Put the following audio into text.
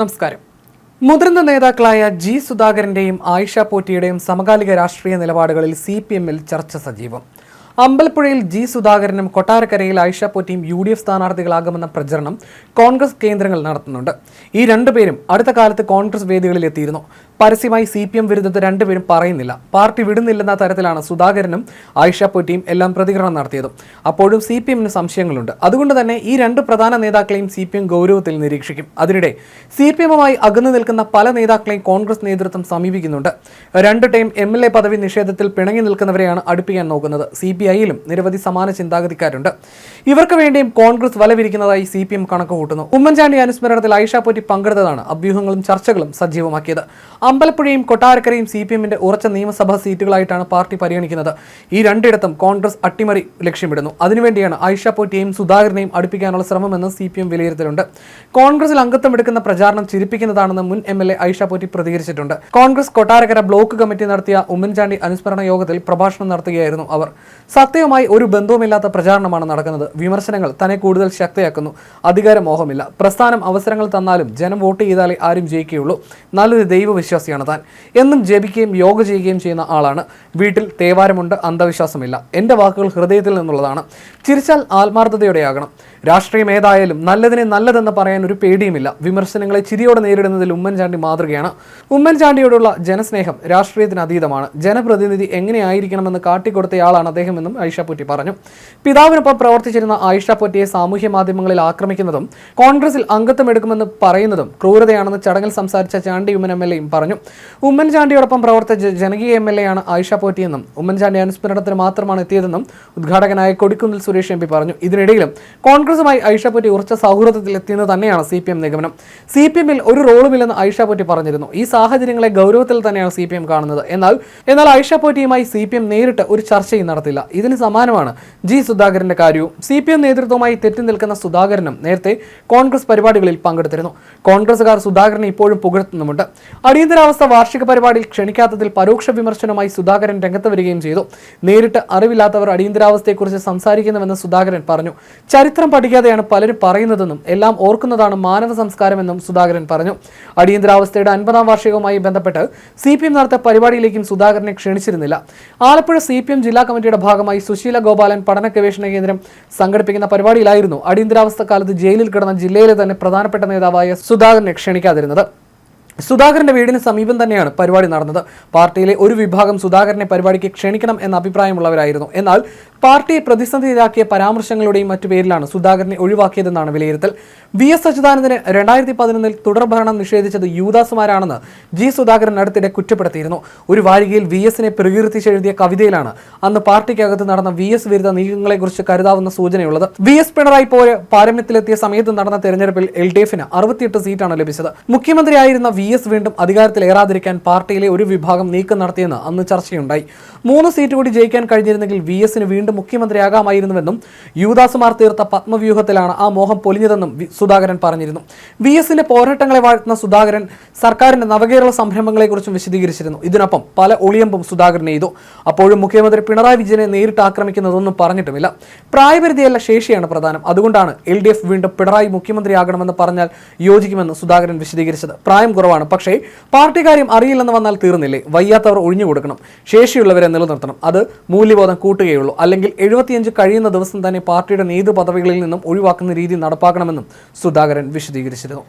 നമസ്കാരം. മുതിർന്ന നേതാക്കളായ ജി സുധാകരന്റെയും ആയിഷ പോറ്റിയുടെയും സമകാലിക രാഷ്ട്രീയ നിലപാടുകളിൽ സി പി എമ്മിൽ ചർച്ച സജീവം. അമ്പലപ്പുഴയിൽ ജി സുധാകരനും കൊട്ടാരക്കരയിൽ ആയിഷ പോറ്റിയും യു ഡി എഫ് സ്ഥാനാർത്ഥികളാകുമെന്ന പ്രചരണം കോൺഗ്രസ് കേന്ദ്രങ്ങൾ നടത്തുന്നുണ്ട്. ഈ രണ്ടുപേരും അടുത്ത കാലത്ത് കോൺഗ്രസ് വേദികളിൽ എത്തിയിരുന്നു. പരസ്യമായി സി പി എം വിരുദ്ധത രണ്ടുപേരും പറയുന്നില്ല. പാർട്ടി വിടുന്നില്ലെന്ന തരത്തിലാണ് സുധാകരനും ആയിഷ പോറ്റിയും എല്ലാം പ്രതികരണം നടത്തിയത്. അപ്പോഴും സി പി എമ്മിന് സംശയങ്ങളുണ്ട്. അതുകൊണ്ട് തന്നെ ഈ രണ്ട് പ്രധാന നേതാക്കളെയും സി പി എം ഗൗരവത്തിൽ നിരീക്ഷിക്കും. അതിനിടെ സി പി എമ്മുമായി അകന്നു നിൽക്കുന്ന പല നേതാക്കളെയും കോൺഗ്രസ് നേതൃത്വം സമീപിക്കുന്നുണ്ട്. രണ്ട് ടൈം എം എൽ എ പദവി നിഷേധത്തിൽ പിണങ്ങി നിൽക്കുന്നവരെയാണ് അടുപ്പിക്കാൻ നോക്കുന്നത്. സി പി ഐയിലും നിരവധി സമാന ചിന്താഗതിക്കാരുണ്ട്. ഇവർക്ക് വേണ്ടിയും കോൺഗ്രസ് വലവിരിക്കുന്നതായി സി പി എം കണക്ക് കൂട്ടുന്നു. ഉമ്മൻചാണ്ടി അനുസ്മരണത്തിൽ ആയിഷ പോറ്റി പങ്കെടുത്തതാണ് അഭ്യൂഹങ്ങളും ചർച്ചകളും സജീവമാക്കിയത്. അമ്പലപ്പുഴയും കൊട്ടാരക്കരയും സി പി എമ്മിന്റെ ഉറച്ച നിയമസഭാ സീറ്റുകളായിട്ടാണ് പാർട്ടി പരിഗണിക്കുന്നത്. ഈ രണ്ടിടത്തും കോൺഗ്രസ് അട്ടിമറി ലക്ഷ്യമിടുന്നു. അതിനുവേണ്ടിയാണ് ആയിഷ പോറ്റിയെയും സുധാകരനെയും അടുപ്പിക്കാനുള്ള ശ്രമമെന്ന് സി പി എം വിലയിരുത്തലുണ്ട്. കോൺഗ്രസിൽ അംഗത്വം എടുക്കുന്ന പ്രചാരണം ചിരിപ്പിക്കുന്നതാണെന്ന് മുൻ M L A Ayisha Potty പ്രതികരിച്ചിട്ടുണ്ട്. Congress Kottarakkara block committee നടത്തിയ ഉമ്മൻചാണ്ടി അനുസ്മരണ യോഗത്തിൽ പ്രഭാഷണം നടത്തുകയായിരുന്നു അവർ. സത്യവുമായി ഒരു ബന്ധവുമില്ലാത്ത പ്രചാരണമാണ് നടക്കുന്നത്. വിമർശനങ്ങൾ തന്നെ കൂടുതൽ ശക്തിയാക്കുന്നു. അധികാരമോഹമില്ല. പ്രസ്ഥാനം അവസരങ്ങൾ തന്നാലും ജനം വോട്ട് ചെയ്താലേ ആരും ജയിക്കുകയുള്ളൂ. നല്ലൊരു ദൈവവിശ്വാസിയാണ് താൻ. എന്നും ജപിക്കുകയും യോഗ ചെയ്യുകയും ചെയ്യുന്ന ആളാണ്. വീട്ടിൽ തേവാരമുണ്ട് അന്ധവിശ്വാസമില്ല. എന്റെ വാക്കുകൾ ഹൃദയത്തിൽ നിന്നുള്ളതാണ്. ചിരിച്ചാൽ ആത്മാർത്ഥതയോടെയാകണം. രാഷ്ട്രീയം ഏതായാലും നല്ലതിനെ നല്ലതെന്ന് പറയാൻ ഒരു പേടിയുമില്ല. വിമർശനങ്ങളെ ചിരിയോടെ നേരിടുന്നതിൽ ഉമ്മൻചാണ്ടി മാതൃകയാണ്. ഉമ്മൻചാണ്ടിയോടുള്ള ജനസ്നേഹം രാഷ്ട്രീയത്തിന് അതീതമാണ്. ജനപ്രതിനിധി എങ്ങനെയായിരിക്കണമെന്ന് കാട്ടിക്കൊടുത്തയാളാണ് അദ്ദേഹമെന്നും ആയിഷ പൊറ്റി പറഞ്ഞു. പിതാവിനൊപ്പം പ്രവർത്തിച്ചിരുന്ന ആയിഷ പൊറ്റിയെ സാമൂഹ്യ മാധ്യമങ്ങളിൽ ആക്രമിക്കുന്നതും കോൺഗ്രസിൽ അംഗത്വം എടുക്കുമെന്ന് പറയുന്നതും ക്രൂരതയാണെന്ന് ചടങ്ങിൽ സംസാരിച്ച ചാണ്ടി ഉമ്മൻ എം എൽ എയും പറഞ്ഞു. ഉമ്മൻചാണ്ടിയോടൊപ്പം പ്രവർത്തിച്ച ജനകീയ എം എൽ എ ആണ് ആയിഷ പോറ്റിയെന്നും ഉമ്മൻചാണ്ടി അനുസ്മരണത്തിന് മാത്രമാണ് എത്തിയതെന്നും ഉദ്ഘാടകനായ കൊടിക്കുന്നിൽ സുരേഷ് എം പി പറഞ്ഞു. ഇതിനിടയിലും കോൺഗ്രസുമായി ആയിഷ പൊറ്റി ഉറച്ച സൗഹൃദത്തിൽ എത്തിയെന്ന് തന്നെയാണ് സി പി എം നിഗമനം. സി പി എമ്മിൽ ഒരു റോളുമില്ലെന്ന് ആയിഷ പൊറ്റി പറഞ്ഞിരുന്നു. ഈ സാഹചര്യങ്ങളെ ഗൗരവത്തിൽ തന്നെയാണ് സി പി എം കാണുന്നത്. എന്നാൽ എന്നാൽ ആയിഷ പോറ്റിയുമായി സി പി എം നേരിട്ട് ഒരു ചർച്ചയും നടത്തില്ല. ഇതിന് സമാനമാണ്. ജി സുധാകരന്റെ കാര്യവും സി പി എം നേതൃത്വവുമായി തെറ്റി നിൽക്കുന്ന സുധാകരനും നേരത്തെ കോൺഗ്രസ് പരിപാടികളിൽ പങ്കെടുത്തിരുന്നു. കോൺഗ്രസുകാർ സുധാകരനെ ഇപ്പോഴും പുകഴ്ത്തുന്നുമുണ്ട്. അടിയന്തരാവസ്ഥ വാർഷിക പരിപാടിയിൽ ക്ഷണിക്കാത്തതിൽ പരോക്ഷ വിമർശനമായി സുധാകരൻ രംഗത്ത് വരികയും ചെയ്തു. നേരിട്ട് അറിവില്ലാത്തവർ അടിയന്തരാവസ്ഥയെക്കുറിച്ച് സംസാരിക്കുന്നുവെന്ന് സുധാകരൻ പറഞ്ഞു. ചരിത്രം പഠിക്കാതെയാണ് പലരും പറയുന്നതെന്നും എല്ലാം ഓർക്കുന്നതാണ് മാനവ സംസ്കാരമെന്നും സുധാകരൻ പറഞ്ഞു. അടിയന്തരാവസ്ഥയുടെ അൻപതാം വാർഷികവുമായി ബന്ധപ്പെട്ട് സി പി എം നടത്തിയ പരിപാടിയിലേക്കും സുധാകരനെ ക്ഷണിച്ചിരുന്നില്ല. ആലപ്പുഴ സി പി എം ജില്ലാ കമ്മിറ്റിയുടെ ഭാഗമായി സുശീല ഗോപാലൻ പഠന ഗവേഷണ കേന്ദ്രം സംഘടിപ്പിക്കുന്ന പരിപാടിയിലായിരുന്നു അടിയന്തരാവസ്ഥ കാലത്ത് ജയിലിൽ കിടന്ന ജില്ലയിലെ തന്നെ പ്രധാനപ്പെട്ട നേതാവായ സുധാകരനെ ക്ഷണിക്കാതിരുന്നത്. സുധാകരന്റെ വീടിന് സമീപം തന്നെയാണ് പരിപാടി നടന്നത്. പാർട്ടിയിലെ ഒരു വിഭാഗം സുധാകരനെ പരിപാടിക്ക് ക്ഷണിക്കണം എന്ന അഭിപ്രായമുള്ളവരായിരുന്നു. എന്നാൽ പാർട്ടിയെ പ്രതിസന്ധിയിലാക്കിയ പരാമർശങ്ങളുടെയും മറ്റു പേരിലാണ് സുധാകരനെ ഒഴിവാക്കിയതെന്നാണ് വിലയിരുത്തൽ. വി എസ് അച്യുതാനന്ദന് രണ്ടായിരത്തി പതിനൊന്നിൽ തുടർഭരണം നിഷേധിച്ചത് യൂദാസുമാരാണെന്ന് ജി സുധാകരൻ അടുത്തിടെ കുറ്റപ്പെടുത്തിയിരുന്നു. ഒരു വാരികയിൽ വി എസിനെ പ്രകീർത്തിച്ചെഴുതിയ കവിതയിലാണ് അന്ന് പാർട്ടിക്കകത്ത് നടന്ന വി എസ് വിരുദ്ധ നീക്കങ്ങളെക്കുറിച്ച് കരുതാവുന്ന സൂചനയുള്ളത്. വി എസ് പിണറായി പോലെ പാരമ്യത്തിലെത്തിയ സമയത്ത് നടന്ന തെരഞ്ഞെടുപ്പിൽ എൽ ഡി എഫിന് അറുപത്തിയെട്ട് സീറ്റാണ് ലഭിച്ചത്. മുഖ്യമന്ത്രിയായിരുന്ന വി എസ് വീണ്ടും അധികാരത്തിലേറാതിരിക്കാൻ പാർട്ടിയിലെ ഒരു വിഭാഗം നീക്കം നടത്തിയെന്ന് അന്ന് ചർച്ചയുണ്ടായി. മൂന്ന് സീറ്റ് കൂടി ജയിക്കാൻ കഴിഞ്ഞിരുന്നെങ്കിൽ വി എസിന് വീണ്ടും മുഖ്യമന്ത്രിയാകാമായിരുന്നുവെന്നും യുവദാസുമാർ തീർത്ത പത്മവ്യൂഹത്തിലാണ് ആ മോഹം പൊലിഞ്ഞതെന്നും സുധാകരൻ പറഞ്ഞിരുന്നു. വി എസിന്റെ പോരാട്ടങ്ങളെ വാഴ്ത്തുന്ന സുധാകരൻ സർക്കാരിന്റെ നവകേരള സംരംഭങ്ങളെക്കുറിച്ചും വിശദീകരിച്ചിരുന്നു. ഇതിനൊപ്പം പല ഒളിയമ്പും സുധാകരൻ ചെയ്തു അപ്പോഴും മുഖ്യമന്ത്രി പിണറായി വിജയനെ നേരിട്ട് ആക്രമിക്കുന്നതൊന്നും പറഞ്ഞിട്ടുമില്ല. പ്രായപരിധിയല്ല ശേഷിയാണ് പ്രധാനം. അതുകൊണ്ടാണ് എൽ വീണ്ടും പിണറായി മുഖ്യമന്ത്രിയാകണമെന്ന് പറഞ്ഞാൽ യോജിക്കുമെന്ന് സുധാകരൻ വിശദീകരിച്ചത്. പ്രായം കുറവാണ് പക്ഷേ പാർട്ടി കാര്യം അറിയില്ലെന്ന് വന്നാൽ തീർന്നില്ലേ? വയ്യാത്തവർ ഒഴിഞ്ഞു കൊടുക്കണം. ശേഷിയുള്ളവരെ നിലനിർത്തണം. അത് മൂല്യബോധം കൂട്ടുകയുള്ളൂ. അല്ലെങ്കിൽ എഴുപത്തിയഞ്ച് കഴിയുന്ന ദിവസം തന്നെ പാർട്ടിയുടെ നേതൃപദവികളിൽ നിന്നും ഒഴിവാക്കുന്ന രീതി നടപ്പാക്കണമെന്നും സുധാകരൻ വിശദീകരിച്ചിരുന്നു.